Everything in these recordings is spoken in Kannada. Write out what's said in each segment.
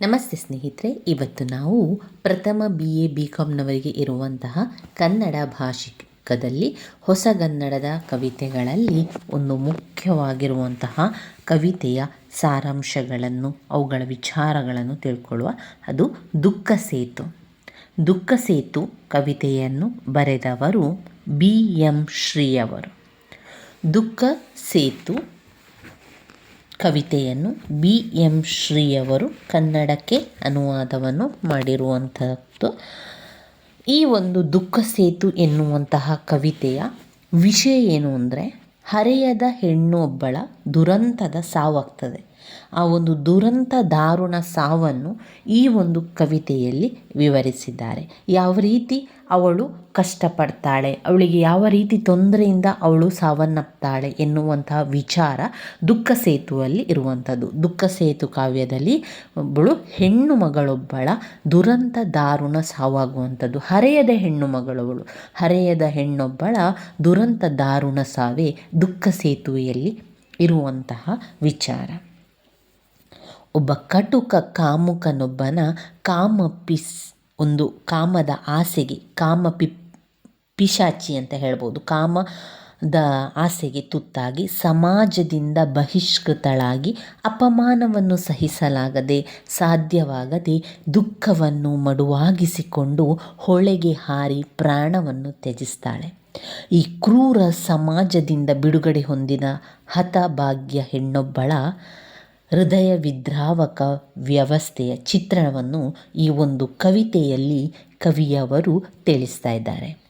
ನಮಸ್ತೆ ಸ್ನೇಹಿತರೆ, ಇವತ್ತು ನಾವು ಪ್ರಥಮ ಬಿ ಎ ಬಿ ಕಾಮ್ನವರಿಗೆ ಇರುವಂತಹ ಕನ್ನಡ ಭಾಷಿಕದಲ್ಲಿ ಹೊಸಗನ್ನಡದ ಕವಿತೆಗಳಲ್ಲಿ ಒಂದು ಮುಖ್ಯವಾಗಿರುವಂತಹ ಕವಿತೆಯ ಸಾರಾಂಶಗಳನ್ನು, ಅವುಗಳ ವಿಚಾರಗಳನ್ನು ತಿಳ್ಕೊಳ್ಳುವ, ಅದು ದುಃಖ ಸೇತು. ದುಃಖ ಸೇತು ಕವಿತೆಯನ್ನು ಬರೆದವರು ಬಿ ಎಂ ಶ್ರೀಯವರು. ದುಃಖ ಸೇತು ಕವಿತೆಯನ್ನು ಬಿ ಎಂ ಶ್ರೀಯವರು ಕನ್ನಡಕ್ಕೆ ಅನುವಾದವನ್ನು ಮಾಡಿರುವಂಥದ್ದು ಈ ಒಂದು ದುಃಖ ಸೇತು ಎನ್ನುವಂತಹ ಕವಿತೆಯ ವಿಷಯ ಏನು ಅಂದರೆ, ಹರೆಯದ ಹೆಣ್ಣೊಬ್ಬಳ ದುರಂತದ ಸಾವಾಗ್ತದೆ. ಆ ಒಂದು ದುರಂತ ದಾರುಣ ಸಾವನ್ನು ಈ ಒಂದು ಕವಿತೆಯಲ್ಲಿ ವಿವರಿಸಿದ್ದಾರೆ. ಯಾವ ರೀತಿ ಅವಳು ಕಷ್ಟಪಡ್ತಾಳೆ, ಅವಳಿಗೆ ಯಾವ ರೀತಿ ತೊಂದರೆಯಿಂದ ಅವಳು ಸಾವನ್ನಪ್ತಾಳೆ ಎನ್ನುವಂತಹ ವಿಚಾರ ದುಃಖ ಸೇತುವಲ್ಲಿ ಇರುವಂಥದ್ದು. ದುಃಖ ಸೇತು ಕಾವ್ಯದಲ್ಲಿ ಒಬ್ಬಳು ಹೆಣ್ಣು ಮಗಳೊಬ್ಬಳ ದುರಂತ ದಾರುಣ ಸಾವಾಗುವಂಥದ್ದು. ಹರೆಯದ ಹೆಣ್ಣು ಮಗಳವಳು, ಹರೆಯದ ಹೆಣ್ಣೊಬ್ಬಳ ದುರಂತ ದಾರುಣ ಸಾವೇ ದುಃಖ ಸೇತುವೆಯಲ್ಲಿ ಇರುವಂತಹ ವಿಚಾರ. ಒಬ್ಬ ಕಟುಕ ಕಾಮುಕನೊಬ್ಬನ ಕಾಮ ಪಿಸ್, ಒಂದು ಕಾಮದ ಆಸೆಗೆ, ಕಾಮ ಪಿ, ಪಿಶಾಚಿ ಅಂತ ಹೇಳ್ಬೋದು. ಕಾಮದ ಆಸೆಗೆ ತುತ್ತಾಗಿ, ಸಮಾಜದಿಂದ ಬಹಿಷ್ಕೃತಳಾಗಿ ಅಪಮಾನವನ್ನು ಸಹಿಸಲಾಗದೆ, ಸಾಧ್ಯವಾಗದೆ ದುಃಖವನ್ನು ಮಡುವಾಗಿಸಿಕೊಂಡು ಹೊಳೆಗೆ ಹಾರಿ ಪ್ರಾಣವನ್ನು ತ್ಯಜಿಸ್ತಾಳೆ. ಈ ಕ್ರೂರ ಸಮಾಜದಿಂದ ಬಿಡುಗಡೆ ಹೊಂದಿದ ಹತಭಾಗ್ಯ ಹೆಣ್ಣೊಬ್ಬಳ ಹೃದಯ ವಿದ್ರಾವಕ ವ್ಯವಸ್ಥೆಯ ಚಿತ್ರಣವನ್ನು ಈ ಒಂದು ಕವಿತೆಯಲ್ಲಿ ಕವಿಯವರು ತಿಳಿಸ್ತಾ ಇದ್ದಾರೆ.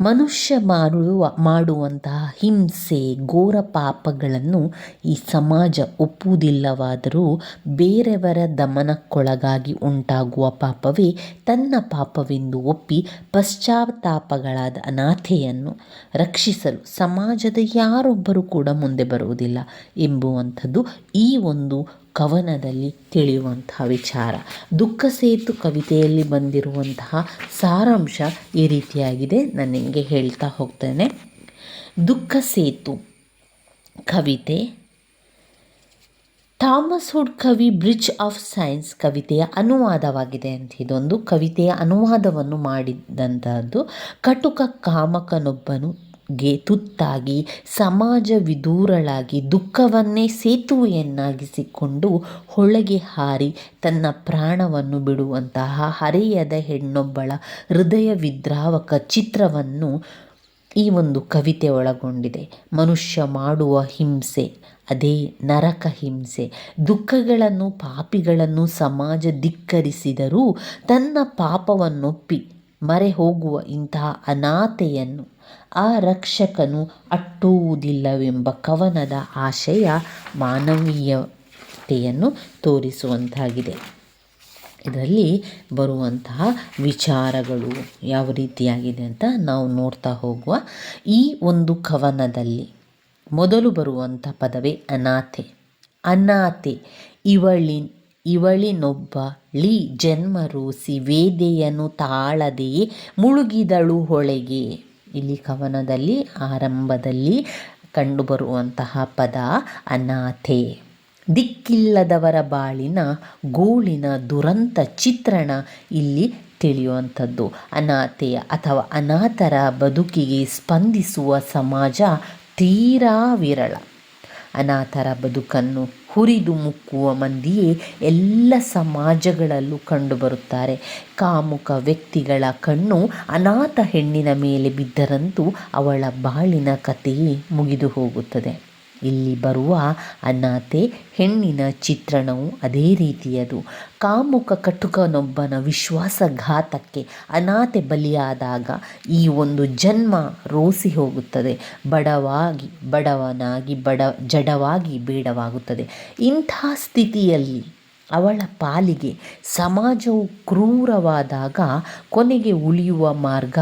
ಮನುಷ್ಯ ಮಾಡುವ, ಮಾಡುವಂತಹ ಹಿಂಸೆ, ಘೋರ ಪಾಪಗಳನ್ನು ಈ ಸಮಾಜ ಒಪ್ಪುವುದಿಲ್ಲವಾದರೂ ಬೇರೆಯವರ ದಮನಕ್ಕೊಳಗಾಗಿ ಉಂಟಾಗುವ ಪಾಪವೇ ತನ್ನ ಪಾಪವೆಂದು ಒಪ್ಪಿ ಪಶ್ಚಾತ್ತಾಪಗಳಾದ ಅನಾಥೆಯನ್ನು ರಕ್ಷಿಸಲು ಸಮಾಜದ ಯಾರೊಬ್ಬರೂ ಕೂಡ ಮುಂದೆ ಬರುವುದಿಲ್ಲ ಎಂಬುವಂಥದ್ದು ಈ ಒಂದು ಕವನದಲ್ಲಿ ತಿಳಿಯುವಂತಹ ವಿಚಾರ. ದುಃಖ ಸೇತು ಕವಿತೆಯಲ್ಲಿ ಬಂದಿರುವಂತಹ ಸಾರಾಂಶ ಈ ರೀತಿಯಾಗಿದೆ. ನಾನು ನಿಮಗೆ ಹೇಳ್ತಾ ಹೋಗ್ತೇನೆ. ದುಃಖ ಸೇತು ಕವಿತೆ. ಥಾಮಸ್ ಹುಡ್ ಕವಿ ಬ್ರಿಡ್ಜ್ ಆಫ್ ಸೈನ್ಸ್ ಕವಿತೆಯ ಅನುವಾದವಾಗಿದೆ ಅಂತ ಇದೊಂದು ಕವಿತೆಯ ಅನುವಾದವನ್ನು ಮಾಡಿದಂತಹದ್ದು. ಕಟುಕ ಕಾಮಕನೊಬ್ಬನು ಗೆ ತುತ್ತಾಗಿ ಸಮಾಜ ವಿದೂರಳಾಗಿ ದುಃಖವನ್ನೇ ಸೇತುವೆಯನ್ನಾಗಿಸಿಕೊಂಡು ಹೊಳೆಗೆ ಹಾರಿ ತನ್ನ ಪ್ರಾಣವನ್ನು ಬಿಡುವಂತಹ ಹರೆಯದ ಹೆಣ್ಣೊಬ್ಬಳ ಹೃದಯ ವಿದ್ರಾವಕ ಚಿತ್ರವನ್ನು ಈ ಒಂದು ಕವಿತೆ ಒಳಗೊಂಡಿದೆ. ಮನುಷ್ಯ ಮಾಡುವ ಹಿಂಸೆ, ಅದೇ ನರಕ ಹಿಂಸೆ. ದುಃಖಗಳನ್ನು, ಪಾಪಿಗಳನ್ನು ಸಮಾಜ ಧಿಕ್ಕರಿಸಿದರೂ ತನ್ನ ಪಾಪವನ್ನೊಪ್ಪಿ ಮರೆ ಹೋಗುವ ಇಂತಹ ಅನಾಥೆಯನ್ನು ಆ ರಕ್ಷಕನು ಅಟ್ಟುವುದಿಲ್ಲವೆಂಬ ಕವನದ ಆಶಯ ಮಾನವೀಯತೆಯನ್ನು ತೋರಿಸುವಂತಾಗಿದೆ. ಇದರಲ್ಲಿ ಬರುವಂತಹ ವಿಚಾರಗಳು ಯಾವ ರೀತಿಯಾಗಿದೆ ಅಂತ ನಾವು ನೋಡ್ತಾ ಹೋಗುವ ಈ ಒಂದು ಕವನದಲ್ಲಿ. ಮೊದಲು ಬರುವಂಥ ಪದವೇ ಅನಾಥೆ. ಅನಾಥೆ, ಇವಳಿ ಇವಳಿನೊಬ್ಬಳಿ ಜನ್ಮ ಜನ್ಮರೂಸಿ ವೇದೆಯನ್ನು ತಾಳದೆಯೇ ಮುಳುಗಿದಳು ಹೊಳೆಗೆ. ಇಲ್ಲಿ ಕವನದಲ್ಲಿ, ಆರಂಭದಲ್ಲಿ ಕಂಡುಬರುವಂತಹ ಪದ ಅನಾಥೆ. ದಿಕ್ಕಿಲ್ಲದವರ ಬಾಳಿನ ಗೋಳಿನ ದುರಂತ ಚಿತ್ರಣ ಇಲ್ಲಿ ತಿಳಿಯುವಂಥದ್ದು. ಅನಾಥೆಯ ಅಥವಾ ಅನಾಥರ ಬದುಕಿಗೆ ಸ್ಪಂದಿಸುವ ಸಮಾಜ ತೀರಾ ವಿರಳ. ಅನಾಥರ ಬದುಕನ್ನು ಹುರಿದು ಮುಕ್ಕುವ ಮಂದಿಯೇ ಎಲ್ಲ ಸಮಾಜಗಳಲ್ಲೂ ಕಂಡುಬರುತ್ತಾರೆ ಕಾಮುಕ ವ್ಯಕ್ತಿಗಳ ಕಣ್ಣು ಅನಾಥ ಹೆಣ್ಣಿನ ಮೇಲೆ ಬಿದ್ದರಂತೂ ಅವಳ ಬಾಳಿನ ಕಥೆಯೇ ಮುಗಿದು ಹೋಗುತ್ತದೆ. ಇಲ್ಲಿ ಬರುವ ಅನಾಥೆ ಹೆಣ್ಣಿನ ಚಿತ್ರಣವು ಅದೇ ರೀತಿಯದು. ಕಾಮುಕ ಕಟುಕನೊಬ್ಬನ ವಿಶ್ವಾಸಘಾತಕ್ಕೆ ಅನಾಥೆ ಬಲಿಯಾದಾಗ ಈ ಒಂದು ಜನ್ಮ ರೋಸಿ ಹೋಗುತ್ತದೆ. ಬಡವಾಗಿ, ಬಡವನಾಗಿ, ಬಡ, ಜಡವಾಗಿ ಬೇಡವಾಗುತ್ತದೆ. ಇಂಥ ಸ್ಥಿತಿಯಲ್ಲಿ ಅವಳ ಪಾಲಿಗೆ ಸಮಾಜವು ಕ್ರೂರವಾದಾಗ ಕೊನೆಗೆ ಉಳಿಯುವ ಮಾರ್ಗ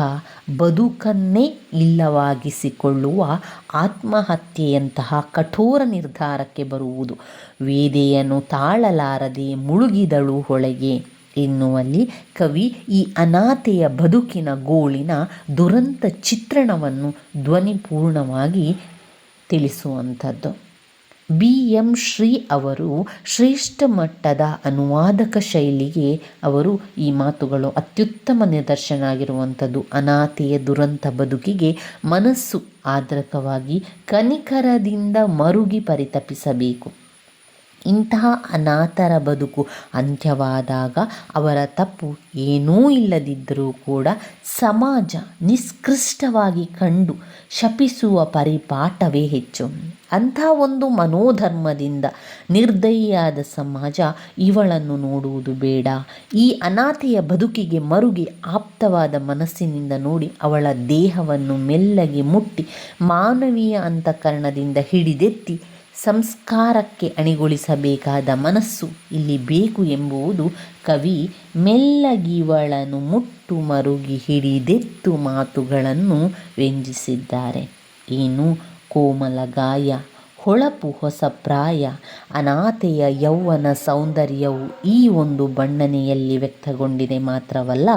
ಬದುಕನ್ನೇ ಇಲ್ಲವಾಗಿಸಿಕೊಳ್ಳುವ ಆತ್ಮಹತ್ಯೆಯಂತಹ ಕಠೋರ ನಿರ್ಧಾರಕ್ಕೆ ಬರುವುದು. ವೇದೆಯನ್ನು ತಾಳಲಾರದೆ ಮುಳುಗಿದಳು ಹೊಳೆಗೆ ಎನ್ನುವಲ್ಲಿ ಕವಿ ಈ ಅನಾಥೆಯ ಬದುಕಿನ ಗೋಳಿನ ದುರಂತ ಚಿತ್ರಣವನ್ನು ಧ್ವನಿಪೂರ್ಣವಾಗಿ ತಿಳಿಸುವಂಥದ್ದು. ಬಿ ಎಂ ಶ್ರೀ ಅವರು ಶ್ರೇಷ್ಠ ಮಟ್ಟದ ಅನುವಾದಕ ಶೈಲಿಗೆ ಅವರು ಈ ಮಾತುಗಳು ಅತ್ಯುತ್ತಮ ನಿದರ್ಶನ ಆಗಿರುವಂಥದ್ದು ಅನಾಥೆಯ ದುರಂತ ಬದುಕಿಗೆ ಮನಸ್ಸು ಆದ್ರಕವಾಗಿ ಕನಿಕರದಿಂದ ಮರುಗಿ ಪರಿತಪಿಸಬೇಕು. ಇಂತಹ ಅನಾಥರ ಬದುಕು ಅಂತ್ಯವಾದಾಗ ಅವರ ತಪ್ಪು ಏನೂ ಇಲ್ಲದಿದ್ದರೂ ಕೂಡ ಸಮಾಜ ನಿಷ್ಕೃಷ್ಟವಾಗಿ ಕಂಡು ಶಪಿಸುವ ಪರಿಪಾಠವೇ ಹೆಚ್ಚು. ಅಂಥ ಒಂದು ಮನೋಧರ್ಮದಿಂದ ನಿರ್ದಯಿಯಾದ ಸಮಾಜ ಇವಳನ್ನು ನೋಡುವುದು ಬೇಡ. ಈ ಅನಾಥೆಯ ಬದುಕಿಗೆ ಮರುಗಿ ಆಪ್ತವಾದ ಮನಸ್ಸಿನಿಂದ ನೋಡಿ ಅವಳ ದೇಹವನ್ನು ಮೆಲ್ಲಗೆ ಮುಟ್ಟಿ ಮಾನವೀಯ ಅಂತಃಕರಣದಿಂದ ಹಿಡಿದೆತ್ತಿ ಸಂಸ್ಕಾರಕ್ಕೆ ಅಣಿಗೊಳಿಸಬೇಕಾದ ಮನಸ್ಸು ಇಲ್ಲಿ ಬೇಕು ಎಂಬುವುದು ಕವಿ ಮೆಲ್ಲಗಿವಳನು ಮುಟ್ಟು ಮರುಗಿ ಹಿಡಿದೆತ್ತು ಮಾತುಗಳನ್ನು ವ್ಯಂಜಿಸಿದ್ದಾರೆ. ಏನು? ಕೋಮಲ ಗಾಯ ಹೊಳಪು ಹೊಸ ಪ್ರಾಯ, ಅನಾಥೆಯ ಯೌವನ ಸೌಂದರ್ಯವು ಈ ಒಂದು ಬಣ್ಣನೆಯಲ್ಲಿ ವ್ಯಕ್ತಗೊಂಡಿದೆ ಮಾತ್ರವಲ್ಲ,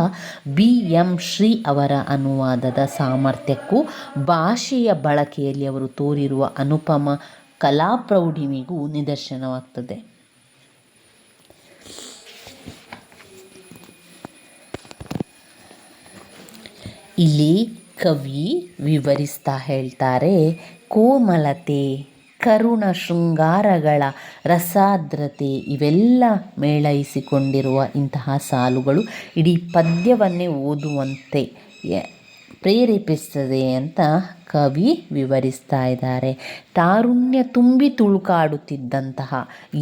ಬಿ. ಎಂ. ಶ್ರೀ ಅವರ ಅನುವಾದದ ಸಾಮರ್ಥ್ಯಕ್ಕೂ, ಭಾಷೆಯ ಬಳಕೆಯಲ್ಲಿ ಅವರು ತೋರಿರುವ ಅನುಪಮ ಕಲಾಪ್ರೌಢಿಮೆಗೂ ನಿದರ್ಶನವಾಗ್ತದೆ. ಇಲ್ಲಿ ಕವಿ ವಿವರಿಸ್ತಾ ಹೇಳ್ತಾರೆ ಕೋಮಲತೆ, ಕರುಣ ಶೃಂಗಾರಗಳ ರಸಾದ್ರತೆ ಇವೆಲ್ಲ ಮೇಳೈಸಿಕೊಂಡಿರುವ ಇಂತಹ ಸಾಲುಗಳು ಇಡೀ ಪದ್ಯವನ್ನೇ ಓದುವಂತೆ ಪ್ರೇರೇಪಿಸ್ತದೆ ಅಂತ ಕವಿ ವಿವರಿಸ್ತಾ ಇದ್ದಾರೆ. ತಾರುಣ್ಯ ತುಂಬಿ ತುಳುಕಾಡುತ್ತಿದ್ದಂತಹ,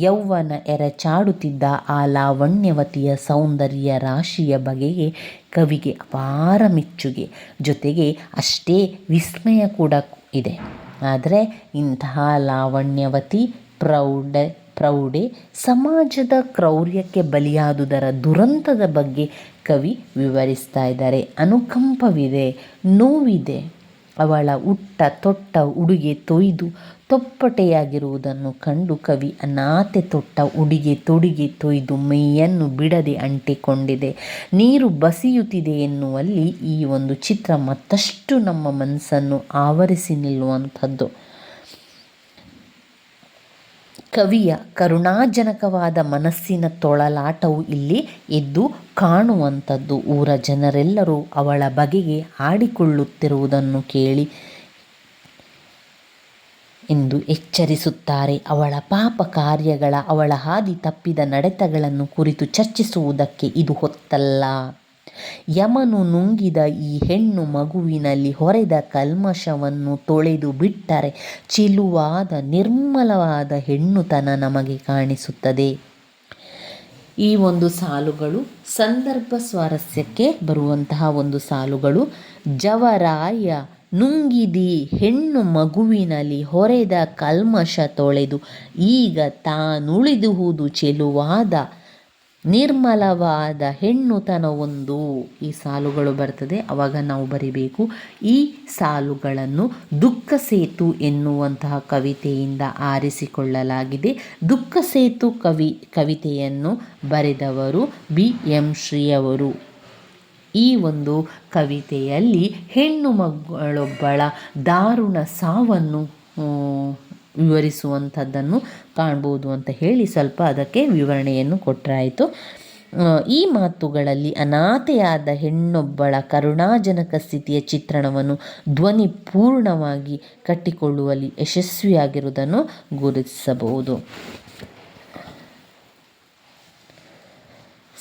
ಯೌವನ ಎರಚಾಡುತ್ತಿದ್ದ ಆ ಲಾವಣ್ಯವತಿಯ ಸೌಂದರ್ಯ ರಾಶಿಯ ಬಗೆಗೆ ಕವಿಗೆ ಅಪಾರ ಮೆಚ್ಚುಗೆ, ಜೊತೆಗೆ ಅಷ್ಟೇ ವಿಸ್ಮಯ ಕೂಡ ಇದೆ. ಆದರೆ ಇಂತಹ ಲಾವಣ್ಯವತಿ ಪ್ರೌಢ ಪ್ರೌಢೆ ಸಮಾಜದ ಕ್ರೌರ್ಯಕ್ಕೆ ಬಲಿಯಾದುದರ ದುರಂತದ ಬಗ್ಗೆ ಕವಿ ವಿವರಿಸ್ತಾ ಇದ್ದಾರೆ. ಅನುಕಂಪವಿದೆ, ನೋವಿದೆ. ಅವಳ ಉಟ್ಟ ತೊಟ್ಟ ಉಡುಗೆ ತೊಯ್ದು ತೊಪ್ಪಟೆಯಾಗಿರುವುದನ್ನು ಕಂಡು ಕವಿ ಅನಾಥೆ ತೊಟ್ಟ ಉಡುಗೆ ತೊಡುಗೆ ತೊಯ್ದು ಮೈಯನ್ನು ಬಿಡದೆ ಅಂಟಿಕೊಂಡಿದೆ. ನೀರು ಬಸಿಯುತ್ತಿದೆ ಎನ್ನುವಲ್ಲಿ ಈ ಒಂದು ಚಿತ್ರ ಮತ್ತಷ್ಟು ನಮ್ಮ ಮನಸ್ಸನ್ನು ಆವರಿಸಿ ನಿಲ್ಲುವಂಥದ್ದು. ಕವಿಯ ಕರುಣಾಜನಕವಾದ ಮನಸ್ಸಿನ ತೊಳಲಾಟವು ಇಲ್ಲಿ ಎದ್ದು ಕಾಣುವಂಥದ್ದು. ಊರ ಜನರೆಲ್ಲರೂ ಅವಳ ಬಗೆಗೆ ಹಾಡಿಕೊಳ್ಳುತ್ತಿರುವುದನ್ನು ಕೇಳಿ ಎಂದು ಎಚ್ಚರಿಸುತ್ತಾರೆ. ಅವಳ ಪಾಪ ಕಾರ್ಯಗಳ ಅವಳ ಹಾದಿ ತಪ್ಪಿದ ನಡೆತಗಳನ್ನು ಕುರಿತು ಚರ್ಚಿಸುವುದಕ್ಕೆ ಇದು ಹೊತ್ತಲ್ಲ. ಯಮನು ನುಂಗಿದ ಈ ಹೆಣ್ಣು ಮಗುವಿನಲ್ಲಿ ಹೊರೆದ ಕಲ್ಮಶವನ್ನು ತೊಳೆದು ಬಿಟ್ಟರೆ ಚಿಲುವಾದ ನಿರ್ಮಲವಾದ ಹೆಣ್ಣುತನ ನಮಗೆ ಕಾಣಿಸುತ್ತದೆ. ಈ ಒಂದು ಸಾಲುಗಳು ಸಂದರ್ಭ ಸ್ವಾರಸ್ಯಕ್ಕೆ ಬರುವಂತಹ ಒಂದು ಸಾಲುಗಳು. ಜವರಾಯ ನುಂಗಿದಿ ಹೆಣ್ಣು ಮಗುವಿನಲ್ಲಿ ಹೊರೆದ ಕಲ್ಮಶ ತೊಳೆದು ಈಗ ತಾನುಳಿದುವುದು ಚೆಲುವಾದ ನಿರ್ಮಲವಾದ ಹೆಣ್ಣುತನವೊಂದು ಈ ಸಾಲುಗಳು ಬರ್ತದೆ. ಅವಾಗ ನಾವು ಬರಿಬೇಕು ಈ ಸಾಲುಗಳನ್ನು ದುಃಖ ಸೇತು ಎನ್ನುವಂತಹ ಕವಿತೆಯಿಂದ ಆರಿಸಿಕೊಳ್ಳಲಾಗಿದೆ. ದುಃಖ ಸೇತು ಕವಿ, ಕವಿತೆಯನ್ನು ಬರೆದವರು ಬಿ. ಎಂ. ಶ್ರೀಯವರು. ಈ ಒಂದು ಕವಿತೆಯಲ್ಲಿ ಹೆಣ್ಣು ಮಗಳೊಬ್ಬಳ ದಾರುಣ ಸಾವನ್ನು ವಿವರಿಸುವಂಥದ್ದನ್ನು ಕಾಣ್ಬೋದು ಅಂತ ಹೇಳಿ ಸ್ವಲ್ಪ ಅದಕ್ಕೆ ವಿವರಣೆಯನ್ನು ಕೊಟ್ಟರಾಯಿತು ಈ ಮಾತುಗಳಲ್ಲಿ ಅನಾಥೆಯಾದ ಹೆಣ್ಣೊಬ್ಬಳ ಕರುಣಾಜನಕ ಸ್ಥಿತಿಯ ಚಿತ್ರಣವನ್ನು ಧ್ವನಿ ಪೂರ್ಣವಾಗಿ ಕಟ್ಟಿಕೊಳ್ಳುವಲ್ಲಿ ಯಶಸ್ವಿಯಾಗಿರುವುದನ್ನು ಗುರುತಿಸಬಹುದು.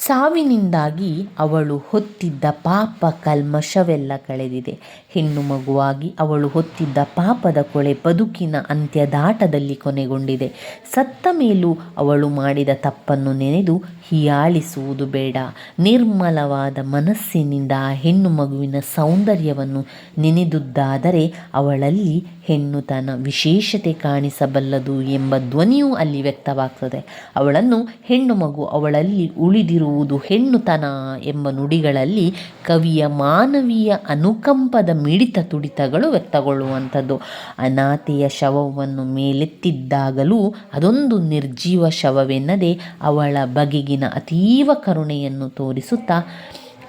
ಸಾವಿನಿಂದಾಗಿ ಅವಳು ಹೊತ್ತಿದ್ದ ಪಾಪ ಕಲ್ಮಶವೆಲ್ಲ ಕಳೆದಿದೆ. ಹೆಣ್ಣು ಮಗುವಾಗಿ ಅವಳು ಹೊತ್ತಿದ್ದ ಪಾಪದ ಕೊಳೆ ಬದುಕಿನ ಅಂತ್ಯದಾಟದಲ್ಲಿ ಕೊನೆಗೊಂಡಿದೆ. ಸತ್ತ ಮೇಲೂ ಅವಳು ಮಾಡಿದ ತಪ್ಪನ್ನು ನೆನೆದು ಹೀಯಾಳಿಸುವುದು ಬೇಡ. ನಿರ್ಮಲವಾದ ಮನಸ್ಸಿನಿಂದ ಆ ಹೆಣ್ಣು ಮಗುವಿನ ಸೌಂದರ್ಯವನ್ನು ನೆನೆದುದ್ದಾದರೆ ಅವಳಲ್ಲಿ ಹೆಣ್ಣುತನ ವಿಶೇಷತೆ ಕಾಣಿಸಬಲ್ಲದು ಎಂಬ ಧ್ವನಿಯೂ ಅಲ್ಲಿ ವ್ಯಕ್ತವಾಗ್ತದೆ. ಅವಳನ್ನು ಹೆಣ್ಣು ಮಗು ಅವಳಲ್ಲಿ ಉಳಿದಿರುವುದು ಹೆಣ್ಣುತನ ಎಂಬ ನುಡಿಗಳಲ್ಲಿ ಕವಿಯ ಮಾನವೀಯ ಅನುಕಂಪದ ಮಿಡಿತ ತುಡಿತಗಳು ವ್ಯಕ್ತಗೊಳ್ಳುವಂಥದ್ದು. ಅನಾಥೆಯ ಶವವನ್ನು ಮೇಲೆತ್ತಿದ್ದಾಗಲೂ ಅದೊಂದು ನಿರ್ಜೀವ ಶವವೆನ್ನದೆ ಅವಳ ಬಗೆಗಿನ ಅತೀವ ಕರುಣೆಯನ್ನು ತೋರಿಸುತ್ತಾ,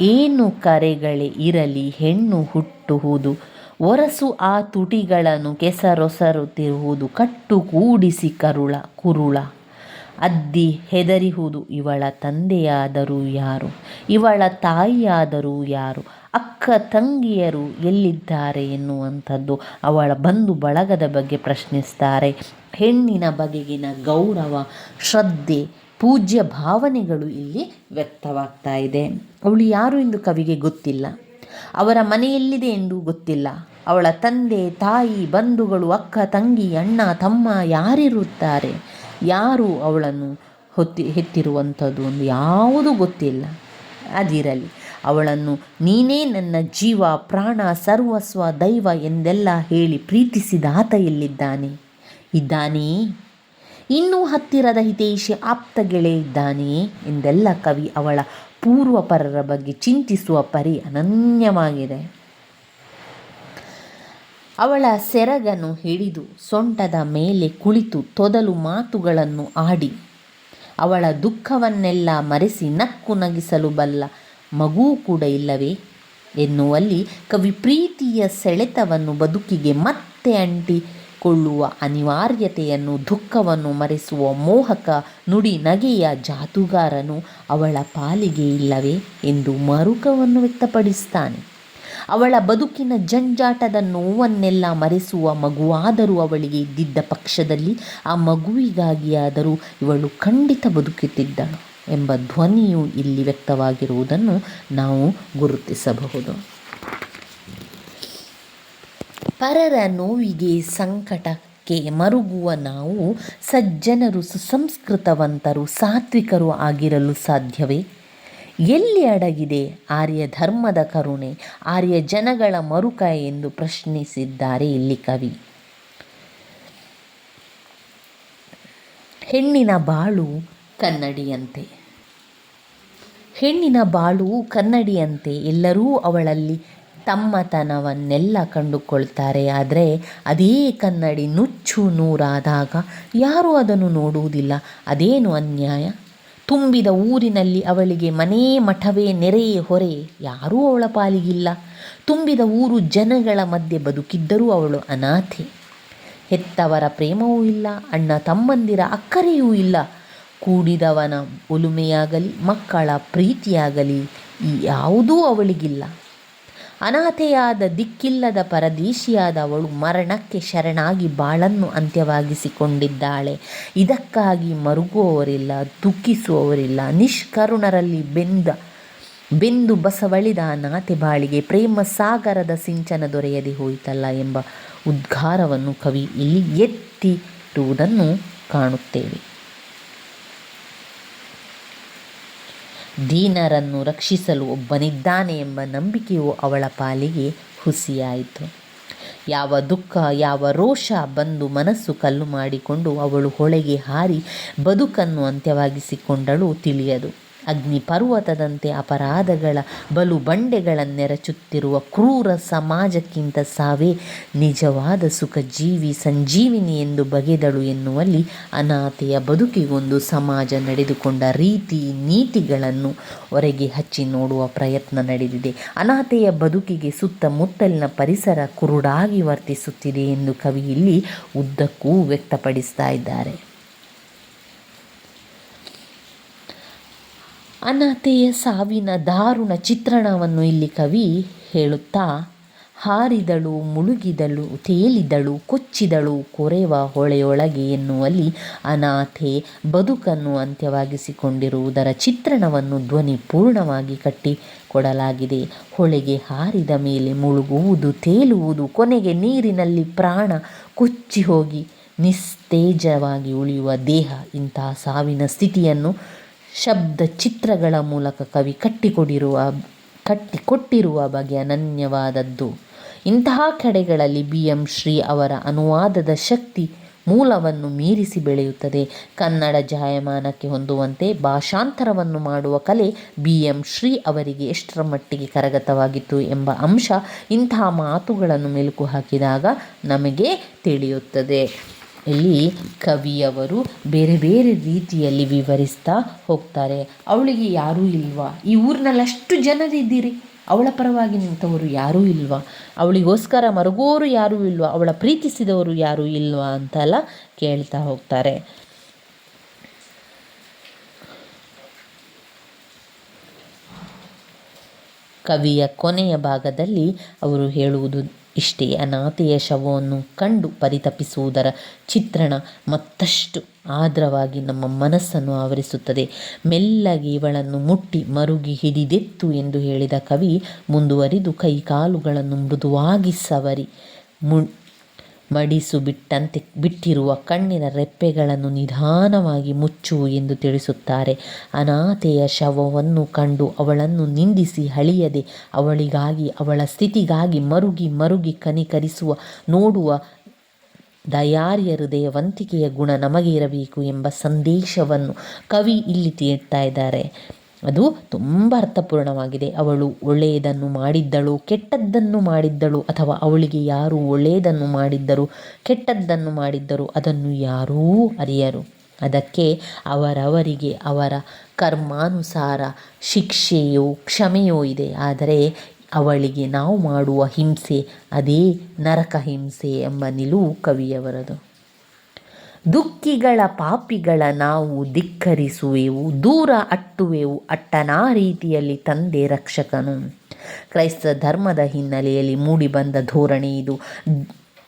ಏನು ಕರೆಗಳೇ ಇರಲಿ, ಹೆಣ್ಣು ಹುಟ್ಟುವುದು ಒರಸು ಆ ತುಟಿಗಳನ್ನು ಕೆಸರೊಸರುತ್ತಿರುವುದು ಕಟ್ಟು ಕೂಡಿಸಿ ಕರುಳ, ಕುರುಳ. ಅದ್ದಿ ಹೆದರಿಹುದು ಇವಳ ತಂದೆಯಾದರೂ ಯಾರು? ಇವಳ ತಾಯಿಯಾದರೂ ಯಾರು? ಅಕ್ಕ ತಂಗಿಯರು ಎಲ್ಲಿದ್ದಾರೆ ಎನ್ನುವಂಥದ್ದು ಅವಳ ಬಂಧು ಬಳಗದ ಬಗ್ಗೆ ಪ್ರಶ್ನಿಸ್ತಾರೆ. ಹೆಣ್ಣಿನ ಬಗೆಗಿನ ಗೌರವ, ಶ್ರದ್ಧೆ, ಪೂಜ್ಯ ಭಾವನೆಗಳು ಇಲ್ಲಿ ವ್ಯಕ್ತವಾಗ್ತಾ ಇದೆ. ಅವಳು ಯಾರು ಎಂದು ಕವಿಗೆ ಗೊತ್ತಿಲ್ಲ. ಅವರ ಮನೆಯಲ್ಲಿದೆ ಎಂದು ಗೊತ್ತಿಲ್ಲ. ಅವಳ ತಂದೆ, ತಾಯಿ, ಬಂಧುಗಳು, ಅಕ್ಕ, ತಂಗಿ, ಅಣ್ಣ, ತಮ್ಮ ಯಾರಿರುತ್ತಾರೆ? ಯಾರು ಅವಳನ್ನು ಹೊತ್ತಿ, ಹೆತ್ತಿರುವಂಥದ್ದು ಒಂದು ಯಾವುದೂ ಗೊತ್ತಿಲ್ಲ. ಅದಿರಲಿ, ಅವಳನ್ನು ನೀನೇ ನನ್ನ ಜೀವ, ಪ್ರಾಣ, ಸರ್ವಸ್ವ, ದೈವ ಎಂದೆಲ್ಲ ಹೇಳಿ ಪ್ರೀತಿಸಿದ ಆತ ಎಲ್ಲಿದ್ದಾನೆ? ಇದ್ದಾನೆ? ಇನ್ನೂ ಹತ್ತಿರದ ಹಿತೈಷಿ ಆಪ್ತ ಗೆಳೆ ಇದ್ದಾನೆ? ಎಂದೆಲ್ಲ ಕವಿ ಅವಳ ಪೂರ್ವಪರರ ಬಗ್ಗೆ ಚಿಂತಿಸುವ ಪರಿ ಅನನ್ಯವಾಗಿದೆ. ಅವಳ ಸೆರಗನ್ನು ಹಿಡಿದು ಸೊಂಟದ ಮೇಲೆ ಕುಳಿತು ತೊದಲು ಮಾತುಗಳನ್ನು ಆಡಿ, ಅವಳ ದುಃಖವನ್ನೆಲ್ಲ ಮರೆಸಿ ನಕ್ಕು ನಗಿಸಲು ಬಲ್ಲ, ಮಗೂ ಕೂಡ ಇಲ್ಲವೇ? ಎನ್ನುವಲ್ಲಿ ಕವಿ ಪ್ರೀತಿಯ ಸೆಳೆತವನ್ನು ಬದುಕಿಗೆ ಮತ್ತೆ ಅಂಟಿಕೊಳ್ಳುವ ಅನಿವಾರ್ಯತೆಯನ್ನು, ದುಃಖವನ್ನು ಮರೆಸುವ ಮೋಹಕ ನುಡಿ ನಗೆಯ ಜಾತುಗಾರನು ಅವಳ ಪಾಲಿಗೆ ಇಲ್ಲವೇ? ಎಂದು ಮರುಕವನ್ನು ವ್ಯಕ್ತಪಡಿಸ್ತಾನೆ. ಅವಳ ಬದುಕಿನ ಜಂಜಾಟದ ನೋವನ್ನೆಲ್ಲ ಮರೆಸುವ ಮಗುವಾದರೂ ಅವಳಿಗೆ ಇದ್ದಿದ್ದ ಪಕ್ಷದಲ್ಲಿ ಆ ಮಗುವಿಗಾಗಿಯಾದರೂ ಇವಳು ಖಂಡಿತ ಬದುಕುತ್ತಿದ್ದಳು ಎಂಬ ಧ್ವನಿಯು ಇಲ್ಲಿ ವ್ಯಕ್ತವಾಗಿರುವುದನ್ನು ನಾವು ಗುರುತಿಸಬಹುದು. ಪರರ ನೋವಿಗೆ ಸಂಕಟಕ್ಕೆ ಮರುಗುವ ನಾವು ಸಜ್ಜನರು ಸುಸಂಸ್ಕೃತವಂತರು ಸಾತ್ವಿಕರು ಆಗಿರಲು ಸಾಧ್ಯವೇ? ಎಲ್ಲಿ ಅಡಗಿದೆ? ಆರ್ಯ ಧರ್ಮದ ಕರುಣೆ, ಆರ್ಯ ಜನಗಳ ಮರುಕ ಎಂದು ಪ್ರಶ್ನಿಸಿದ್ದಾರೆ ಇಲ್ಲಿ ಕವಿ. ಹೆಣ್ಣಿನ ಬಾಳು ಕನ್ನಡಿಯಂತೆ. ಹೆಣ್ಣಿನ ಬಾಳು ಕನ್ನಡಿಯಂತೆ. ಎಲ್ಲರೂ ಅವಳಲ್ಲಿ ತಮ್ಮತನವನ್ನೆಲ್ಲ ಕಂಡುಕೊಳ್ತಾರೆ. ಆದರೆ ಅದೇ ಕನ್ನಡಿ ನುಚ್ಚು ನೂರಾದಾಗ ಯಾರೂ ಅದನ್ನು ನೋಡುವುದಿಲ್ಲ. ಅದೇನು ಅನ್ಯಾಯ? ತುಂಬಿದ ಊರಿನಲ್ಲಿ ಅವಳಿಗೆ ಮನೇ, ಮಠವೇ, ನೆರೆಯೇ ಹೊರೆ, ಯಾರೂ ಅವಳ ಪಾಲಿಗಿಲ್ಲ. ತುಂಬಿದ ಊರು ಜನಗಳ ಮಧ್ಯೆ ಬದುಕಿದ್ದರೂ ಅವಳು ಅನಾಥೆ. ಹೆತ್ತವರ ಪ್ರೇಮವೂ ಇಲ್ಲ, ಅಣ್ಣ ತಮ್ಮಂದಿರ ಅಕ್ಕರೆಯೂ ಇಲ್ಲ. ಕೂಡಿದವನ ಒಲುಮೆಯಾಗಲಿ, ಮಕ್ಕಳ ಪ್ರೀತಿಯಾಗಲಿ ಯಾವುದೂ ಅವಳಿಗಿಲ್ಲ. ಅನಾಥೆಯಾದ ದಿಕ್ಕಿಲ್ಲದ ಪರದೇಶಿಯಾದ ಅವಳು ಮರಣಕ್ಕೆ ಶರಣಾಗಿ ಬಾಳನ್ನು ಅಂತ್ಯವಾಗಿಸಿಕೊಂಡಿದ್ದಾಳೆ. ಇದಕ್ಕಾಗಿ ಮರುಗುವವರಿಲ್ಲ, ದುಃಖಿಸುವವರಿಲ್ಲ. ನಿಷ್ಕರುಣರಲ್ಲಿ ಬೆಂದ, ಬೆಂದು ಬಸವಳಿದ ಅನಾಥೆ ಬಾಳಿಗೆ ಪ್ರೇಮ ಸಾಗರದ ಸಿಂಚನ ದೊರೆಯದೆ ಹೋಯಿತಲ್ಲ ಎಂಬ ಉದ್ಗಾರವನ್ನು ಕವಿ ಇಲ್ಲಿ ಎತ್ತಿಟ್ಟುವುದನ್ನು ಕಾಣುತ್ತೇವೆ. ದೀನರನ್ನು ರಕ್ಷಿಸಲು ಒಬ್ಬನಿದ್ದಾನೆ ಎಂಬ ನಂಬಿಕೆಯು ಅವಳ ಪಾಲಿಗೆ ಹುಸಿಯಾಯಿತು. ಯಾವ ದುಃಖ, ಯಾವ ರೋಷ ಬಂದು ಮನಸ್ಸು ಕಲ್ಲು ಮಾಡಿಕೊಂಡು ಅವಳು ಹೊಳೆಗೆ ಹಾರಿ ಬದುಕನ್ನು ಅಂತ್ಯವಾಗಿಸಿಕೊಂಡಳು ತಿಳಿಯದು. ಅಗ್ನಿ ಪರ್ವತದಂತೆ ಅಪರಾಧಗಳ ಬಲು ಬಂಡೆಗಳನ್ನೆರಚುತ್ತಿರುವ ಕ್ರೂರ ಸಮಾಜಕ್ಕಿಂತ ಸಾವೇ ನಿಜವಾದ ಸುಖ ಜೀವಿ ಸಂಜೀವಿನಿ ಎಂದು ಬಗೆದಳು ಎನ್ನುವಲ್ಲಿ ಅನಾಥೆಯ ಬದುಕಿಗೊಂದು ಸಮಾಜ ನಡೆದುಕೊಂಡ ರೀತಿ ನೀತಿಗಳನ್ನು ಹೊರಗೆ ಹಚ್ಚಿ ನೋಡುವ ಪ್ರಯತ್ನ ನಡೆದಿದೆ. ಅನಾಥೆಯ ಬದುಕಿಗೆ ಸುತ್ತಮುತ್ತಲಿನ ಪರಿಸರ ಕುರುಡಾಗಿ ವರ್ತಿಸುತ್ತಿದೆ ಎಂದು ಕವಿ ಇಲ್ಲಿ ಉದ್ದಕ್ಕೂ ವ್ಯಕ್ತಪಡಿಸ್ತಾ ಇದ್ದಾರೆ. ಅನಾಥೆಯ ಸಾವಿನ ದಾರುಣ ಚಿತ್ರಣವನ್ನು ಇಲ್ಲಿ ಕವಿ ಹೇಳುತ್ತಾ, ಹಾರಿದಳು, ಮುಳುಗಿದಳು, ತೇಲಿದಳು, ಕೊಚ್ಚಿದಳು, ಕೊರೆವ ಹೊಳೆಯೊಳಗೆ ಎನ್ನುವಲ್ಲಿ ಅನಾಥೆ ಬದುಕನ್ನು ಅಂತ್ಯವಾಗಿಸಿಕೊಂಡಿರುವುದರ ಚಿತ್ರಣವನ್ನು ಧ್ವನಿ ಪೂರ್ಣವಾಗಿ ಕಟ್ಟಿಕೊಡಲಾಗಿದೆ ಹೊಳೆಗೆ ಹಾರಿದ ಮೇಲೆ ಮುಳುಗುವುದು, ತೇಲುವುದು, ಕೊನೆಗೆ ನೀರಿನಲ್ಲಿ ಪ್ರಾಣ ಕೊಚ್ಚಿ ಹೋಗಿ ನಿಸ್ತೇಜವಾಗಿ ಉಳಿಯುವ ದೇಹ, ಇಂತಹ ಸಾವಿನ ಸ್ಥಿತಿಯನ್ನು ಶಬ್ದ ಚಿತ್ರಗಳ ಮೂಲಕ ಕವಿ ಕಟ್ಟಿಕೊಡಿರುವ, ಕಟ್ಟಿಕೊಟ್ಟಿರುವ ಬಗೆ ಅನನ್ಯವಾದದ್ದು. ಇಂತಹ ಕಡೆಗಳಲ್ಲಿ ಬಿ ಎಂ ಶ್ರೀ ಅವರ ಅನುವಾದದ ಶಕ್ತಿ ಮೂಲವನ್ನು ಮೀರಿಸಿ ಬೆಳೆಯುತ್ತದೆ. ಕನ್ನಡ ಜಾಯಮಾನಕ್ಕೆ ಹೊಂದುವಂತೆ ಭಾಷಾಂತರವನ್ನು ಮಾಡುವ ಕಲೆ ಬಿ ಎಂ ಶ್ರೀ ಅವರಿಗೆ ಎಷ್ಟರ ಮಟ್ಟಿಗೆ ಕರಗತವಾಗಿತ್ತು ಎಂಬ ಅಂಶ ಇಂತಹ ಮಾತುಗಳನ್ನು ಮೆಲುಕು ಹಾಕಿದಾಗ ನಮಗೆ ತಿಳಿಯುತ್ತದೆ. ಇಲ್ಲಿ ಕವಿಯವರು ಬೇರೆ ಬೇರೆ ರೀತಿಯಲ್ಲಿ ವಿವರಿಸ್ತಾ ಹೋಗ್ತಾರೆ. ಅವಳಿಗೆ ಯಾರೂ ಇಲ್ವಾ? ಈ ಊರಿನಲ್ಲಿ ಅಷ್ಟು ಜನರಿದ್ದೀರಿ. ಅವಳ ಪರವಾಗಿ ನಿಂತವರು ಯಾರೂ ಇಲ್ವಾ? ಅವಳಿಗೋಸ್ಕರ ಮರುಗೋರು ಯಾರೂ ಇಲ್ವಾ? ಅವಳ ಪ್ರೀತಿಸಿದವರು ಯಾರೂ ಇಲ್ವಾ ಅಂತೆಲ್ಲ ಕೇಳ್ತಾ ಹೋಗ್ತಾರೆ. ಕವಿಯ ಕೊನೆಯ ಭಾಗದಲ್ಲಿ ಅವರು ಹೇಳುವುದು ಇಷ್ಟೇ ಅನಾಥೆಯ ಶವವನ್ನು ಕಂಡು ಪರಿತಪಿಸುವುದರ ಚಿತ್ರಣ ಮತ್ತಷ್ಟು ಆದ್ರವಾಗಿ ನಮ್ಮ ಮನಸ್ಸನ್ನು ಆವರಿಸುತ್ತದೆ. ಮೆಲ್ಲಗೆ ಇವಳನ್ನು ಮುಟ್ಟಿ ಮರುಗಿ ಹಿಡಿದೆತ್ತು ಎಂದು ಹೇಳಿದ ಕವಿ ಮುಂದುವರಿದು ಕೈ ಕಾಲುಗಳನ್ನು ಮೃದುವಾಗಿ ಸವರಿ ಮು ಮಡಿಸು ಬಿಟ್ಟಂತೆ ಬಿಟ್ಟಿರುವ ಕಣ್ಣಿನ ರೆಪ್ಪೆಗಳನ್ನು ನಿಧಾನವಾಗಿ ಮುಚ್ಚು ಎಂದು ತಿಳಿಸುತ್ತಾರೆ. ಅನಾಥೆಯ ಶವವನ್ನು ಕಂಡು ಅವಳನ್ನು ನಿಂದಿಸಿ ಹಳಿಯದೆ ಅವಳಿಗಾಗಿ, ಅವಳ ಸ್ಥಿತಿಗಾಗಿ ಮರುಗಿ ಮರುಗಿ ಕನಿಕರಿಸುವ, ನೋಡುವ ದಯಾರ್ಯ ಹೃದಯವಂತಿಕೆಯ ಗುಣ ನಮಗೆ ಇರಬೇಕು ಎಂಬ ಸಂದೇಶವನ್ನು ಕವಿ ಇಲ್ಲಿ ತೀರ್ತಾ ಇದ್ದಾರೆ. ಅದು ತುಂಬ ಅರ್ಥಪೂರ್ಣವಾಗಿದೆ. ಅವಳು ಒಳ್ಳೆಯದನ್ನು ಮಾಡಿದ್ದಳು, ಕೆಟ್ಟದ್ದನ್ನು ಮಾಡಿದ್ದಳು, ಅಥವಾ ಅವಳಿಗೆ ಯಾರು ಒಳ್ಳೆಯದನ್ನು ಮಾಡಿದ್ದರು, ಕೆಟ್ಟದ್ದನ್ನು ಮಾಡಿದ್ದರು, ಅದನ್ನು ಯಾರೂ ಅರಿಯರು. ಅದಕ್ಕೆ ಅವರವರಿಗೆ ಅವರ ಕರ್ಮಾನುಸಾರ ಶಿಕ್ಷೆಯೋ, ಕ್ಷಮೆಯೋ ಇದೆ. ಆದರೆ ಅವಳಿಗೆ ನಾವು ಮಾಡುವ ಹಿಂಸೆ ಅದೇ ನರಕ ಹಿಂಸೆ ಎಂಬ ನಿಲುವು ಕವಿಯವರದು. ದುಃಖಿಗಳ ಪಾಪಿಗಳ ನಾವು ಧಿಕ್ಕರಿಸುವೆವು, ದೂರ ಅಟ್ಟುವೆವು ಅಟ್ಟನಾ ರೀತಿಯಲ್ಲಿ ತಂದೆ ರಕ್ಷಕನು. ಕ್ರೈಸ್ತ ಧರ್ಮದ ಹಿನ್ನೆಲೆಯಲ್ಲಿ ಮೂಡಿಬಂದ ಧೋರಣೆ ಇದು.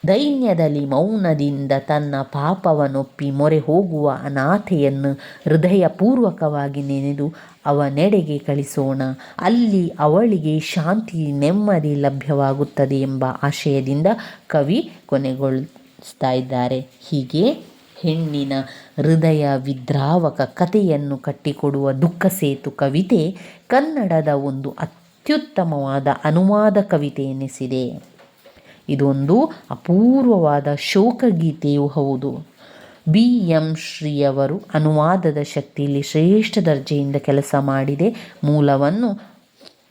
ದೈನ್ಯದಲ್ಲಿ ಮೌನದಿಂದ ತನ್ನ ಪಾಪವನ್ನೊಪ್ಪಿ ಮೊರೆ ಹೋಗುವ ಅನಾಥೆಯನ್ನು ಹೃದಯಪೂರ್ವಕವಾಗಿ ನೆನೆದು ಅವನೆಡೆಗೆ ಕಳಿಸೋಣ. ಅಲ್ಲಿ ಅವಳಿಗೆ ಶಾಂತಿ, ನೆಮ್ಮದಿ ಲಭ್ಯವಾಗುತ್ತದೆ ಎಂಬ ಆಶಯದಿಂದ ಕವಿ ಕೊನೆಗೊಳಿಸ್ತಾ ಇದ್ದಾರೆ. ಹೀಗೆ ಹೆಣ್ಣಿನ ಹೃದಯ ವಿದ್ರಾವಕ ಕಥೆಯನ್ನು ಕಟ್ಟಿಕೊಡುವ ದುಃಖ ಸೇತು ಕವಿತೆ ಕನ್ನಡದ ಒಂದು ಅತ್ಯುತ್ತಮವಾದ ಅನುವಾದ ಕವಿತೆ ಎನಿಸಿದೆ. ಇದೊಂದು ಅಪೂರ್ವವಾದ ಶೋಕಗೀತೆಯೂ ಹೌದು. ಬಿ. ಎಂ. ಶ್ರೀಯವರು ಅನುವಾದದ ಶಕ್ತಿಯಲ್ಲಿ ಶ್ರೇಷ್ಠ ದರ್ಜೆಯಿಂದ ಕೆಲಸ ಮಾಡಿದೆ. ಮೂಲವನ್ನು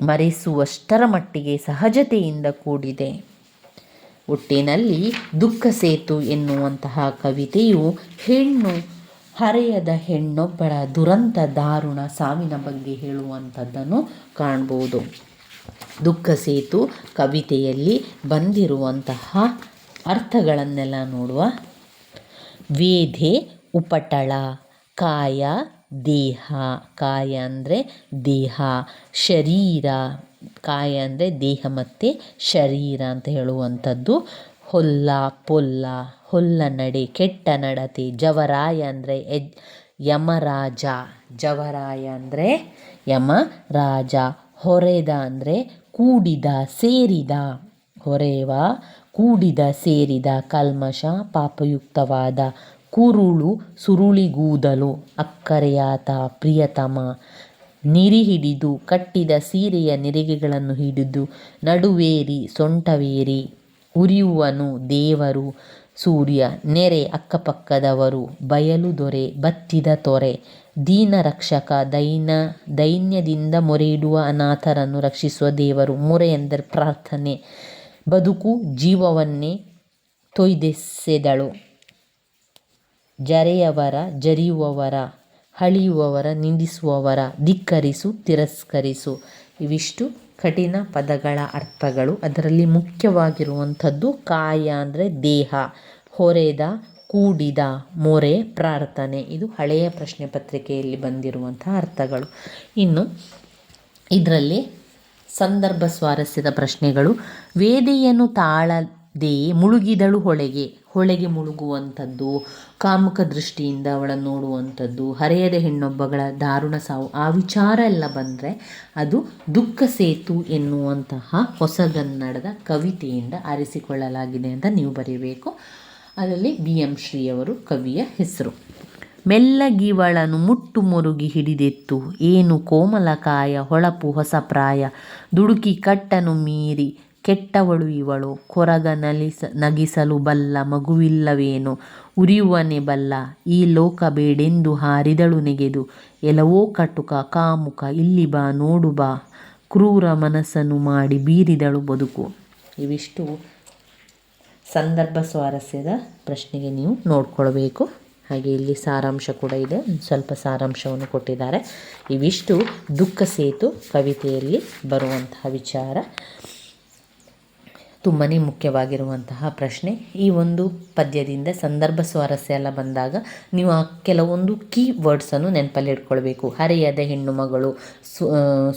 ಮರೆಸುವಷ್ಟರ ಮಟ್ಟಿಗೆ ಸಹಜತೆಯಿಂದ ಕೂಡಿದೆ. ಒಟ್ಟಿನಲ್ಲಿ ದುಃಖ ಸೇತು ಎನ್ನುವಂತಹ ಕವಿತೆಯು ಹೆಣ್ಣು ಹರೆಯದ ಹೆಣ್ಣೊಬ್ಬಳ ದುರಂತ ದಾರುಣ ಸಾವಿನ ಬಗ್ಗೆ ಹೇಳುವಂಥದ್ದನ್ನು ಕಾಣ್ಬೋದು. ದುಃಖ ಸೇತು ಕವಿತೆಯಲ್ಲಿ ಬಂದಿರುವಂತಹ ಅರ್ಥಗಳನ್ನೆಲ್ಲ ನೋಡುವ. ವೇದೆ ಉಪಟಳ, ಕಾಯ, ದೇಹ. ಕಾಯ ಅಂದರೆ ದೇಹ. ಶರೀರ. ಕಾಯ ಅಂದರೆ ದೇಹ ಮತ್ತು ಶರೀರ ಅಂತ ಹೇಳುವಂಥದ್ದು. ಹೊಲ್ಲ, ಪೊಲ್ಲ, ಹೊಲ್ಲ ನಡೆ, ಕೆಟ್ಟ ನಡತೆ, ಜವರಾಯ ಅಂದರೆ ಎಜ್ ಯಮರಾಜ, ಜವರಾಯ ಅಂದರೆ ಯಮರಾಜ, ಹೊರೆದ ಅಂದರೆ ಕೂಡಿದ, ಸೇರಿದ. ಹೊರೆವ, ಕೂಡಿದ, ಸೇರಿದ, ಕಲ್ಮಶ, ಪಾಪಯುಕ್ತವಾದ, ಕುರುಳು, ಸುರುಳಿಗೂದಲು ಅಕ್ಕರೆಯಾತ ಪ್ರಿಯತಮ ನಿರಿ ಹಿಡಿದು ಕಟ್ಟಿದ ಸೀರೆಯ ನೆರಿಗೆಗಳನ್ನು ಹಿಡಿದು ನಡುವೇರಿ ಸೊಂಟವೇರಿ ಉರಿಯುವನು ದೇವರು. ಸೂರ್ಯ ನೆರೆ ಅಕ್ಕಪಕ್ಕದವರು ಬಯಲು ದೊರೆ ಬತ್ತಿದ ತೊರೆ. ದೀನ ರಕ್ಷಕ ದೈನ ದೈನ್ಯದಿಂದ ಮೊರೆಯಿಡುವ ಅನಾಥರನ್ನು ರಕ್ಷಿಸುವ ದೇವರು. ಮೊರೆ ಎಂದರೆ ಪ್ರಾರ್ಥನೆ. ಬದುಕು ಜೀವವನ್ನೇ ತೊಯ್ದೆಸೆದಳು. ಜರೆಯವರ, ಜರಿಯುವವರ ಹಳಿಯುವವರ, ನಿಂದಿಸುವವರ, ಧಿಕ್ಕರಿಸು, ತಿರಸ್ಕರಿಸು. ಇವಿಷ್ಟು ಕಠಿಣ ಪದಗಳ ಅರ್ಥಗಳು. ಅದರಲ್ಲಿ ಮುಖ್ಯವಾಗಿರುವಂಥದ್ದು ಕಾಯ ಅಂದರೆ ದೇಹ. ಹೊರೆದ, ಕೂಡಿದ, ಮೊರೆ, ಪ್ರಾರ್ಥನೆ. ಇದು ಹಳೆಯ ಪ್ರಶ್ನೆ ಪತ್ರಿಕೆಯಲ್ಲಿ ಬಂದಿರುವಂಥ ಅರ್ಥಗಳು. ಇನ್ನು ಇದರಲ್ಲಿ ಸಂದರ್ಭ ಸ್ವಾರಸ್ಯದ ಪ್ರಶ್ನೆಗಳು. ವೇದೆಯನ್ನು ತಾಳದೆಯೇ ಮುಳುಗಿದಳು ಹೊಳೆಗೆ. ಹೊಳೆಗೆ ಮುಳುಗುವಂಥದ್ದು, ಕಾಮುಕ ದೃಷ್ಟಿಯಿಂದ ಅವಳನ್ನು ನೋಡುವಂಥದ್ದು, ಹರೆಯದ ಹೆಣ್ಣೊಬ್ಬಗಳ ದಾರುಣ ಸಾವು, ಆ ವಿಚಾರ ಎಲ್ಲ ಬಂದರೆ ಅದು ದುಃಖ ಸೇತು ಎನ್ನುವಂತಹ ಹೊಸಗನ್ನಡದ ಕವಿತೆಯಿಂದ ಆರಿಸಿಕೊಳ್ಳಲಾಗಿದೆ ಅಂತ ನೀವು ಬರೀಬೇಕು. ಅದರಲ್ಲಿ ಬಿ ಎಂ ಶ್ರೀಯವರು ಕವಿಯ ಹೆಸರು. ಮೆಲ್ಲಗಿವಳನು ಮುಟ್ಟು ಮುರುಗಿ ಹಿಡಿದೆತ್ತು, ಏನು ಕೋಮಲಕಾಯ ಹೊಳಪು ಹೊಸ ಪ್ರಾಯ, ದುಡುಕಿ ಕಟ್ಟನು ಮೀರಿ ಕೆಟ್ಟವಳು ಇವಳು. ಕೊರಗ ನಲಿಸ, ನಗಿಸಲು ಬಲ್ಲ ಮಗುವಿಲ್ಲವೇನು? ಉರಿಯುವನೆ ಬಲ್ಲ, ಈ ಲೋಕ ಬೇಡೆಂದು ಹಾರಿದಳು ನೆಗೆದು. ಎಲ್ಲವೋ ಕಟುಕ, ಕಾಮುಕ, ಇಲ್ಲಿ ಬಾ, ನೋಡು ಬಾ. ಕ್ರೂರ ಮನಸ್ಸನ್ನು ಮಾಡಿ ಬೀರಿದಳು ಬದುಕು. ಇವಿಷ್ಟು ಸಂದರ್ಭ ಸ್ವಾರಸ್ಯದ ಪ್ರಶ್ನೆಗೆ ನೀವು ನೋಡ್ಕೊಳ್ಬೇಕು. ಹಾಗೆ ಇಲ್ಲಿ ಸಾರಾಂಶ ಕೂಡ ಇದೆ. ಸ್ವಲ್ಪ ಸಾರಾಂಶವನ್ನು ಕೊಟ್ಟಿದ್ದಾರೆ. ಇವಿಷ್ಟು ದುಃಖ ಸೇತು ಕವಿತೆಯಲ್ಲಿ ಬರುವಂತಹ ವಿಚಾರ. ತುಂಬಾ ಮುಖ್ಯವಾಗಿರುವಂತಹ ಪ್ರಶ್ನೆ. ಈ ಒಂದು ಪದ್ಯದಿಂದ ಸಂದರ್ಭ ಸ್ವಾರಸ್ಯ ಎಲ್ಲ ಬಂದಾಗ ನೀವು ಆ ಕೆಲವೊಂದು ಕೀ ವರ್ಡ್ಸನ್ನು ನೆನಪಲ್ಲಿ ಇಟ್ಕೊಳ್ಬೇಕು. ಹರೆಯದ ಹೆಣ್ಣು ಮಗಳು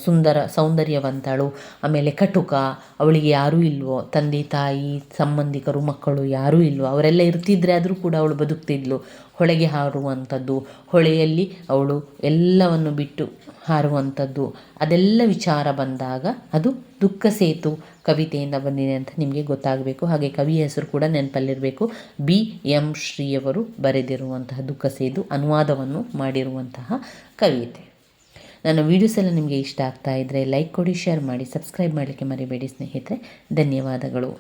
ಸುಂದರ, ಸೌಂದರ್ಯವಂತಳು, ಆಮೇಲೆ ಕಟುಕ, ಅವಳಿಗೆ ಯಾರೂ ಇಲ್ವೋ, ತಂದೆ, ತಾಯಿ, ಸಂಬಂಧಿಕರು, ಮಕ್ಕಳು ಯಾರೂ ಇಲ್ವೋ, ಅವರೆಲ್ಲ ಇರ್ತಿದ್ರೆ ಆದರೂ ಕೂಡ ಅವಳು ಬದುಕ್ತಿದ್ಲು. ಹೊಳೆಗೆ ಹಾರುವಂಥದ್ದು, ಹೊಳೆಯಲ್ಲಿ ಅವಳು ಎಲ್ಲವನ್ನು ಬಿಟ್ಟು ಹಾರುವಂಥದ್ದು, ಅದೆಲ್ಲ ವಿಚಾರ ಬಂದಾಗ ಅದು ದುಃಖ ಸೇತು ಕವಿತೆಯಿಂದ ಬಂದಿದೆ ಅಂತ ನಿಮಗೆ ಗೊತ್ತಾಗಬೇಕು. ಹಾಗೆ ಕವಿಯ ಹೆಸರು ಕೂಡ ನೆನಪಲ್ಲಿರಬೇಕು. ಬಿ ಎಂ ಶ್ರೀಯವರು ಬರೆದಿರುವಂತಹ ದುಃಖ ಸೇದು ಅನುವಾದವನ್ನು ಮಾಡಿರುವಂತಹ ಕವಿತೆ. ನನ್ನ ವೀಡಿಯೋಸ್ ಎಲ್ಲ ನಿಮಗೆ ಇಷ್ಟ ಆಗ್ತಾ ಇದ್ದರೆ ಲೈಕ್ ಕೊಡಿ ಶೇರ್ ಮಾಡಿ ಸಬ್ಸ್ಕ್ರೈಬ್ ಮಾಡಲಿಕ್ಕೆ ಮರಿಬೇಡಿ ಸ್ನೇಹಿತರೆ. ಧನ್ಯವಾದಗಳು.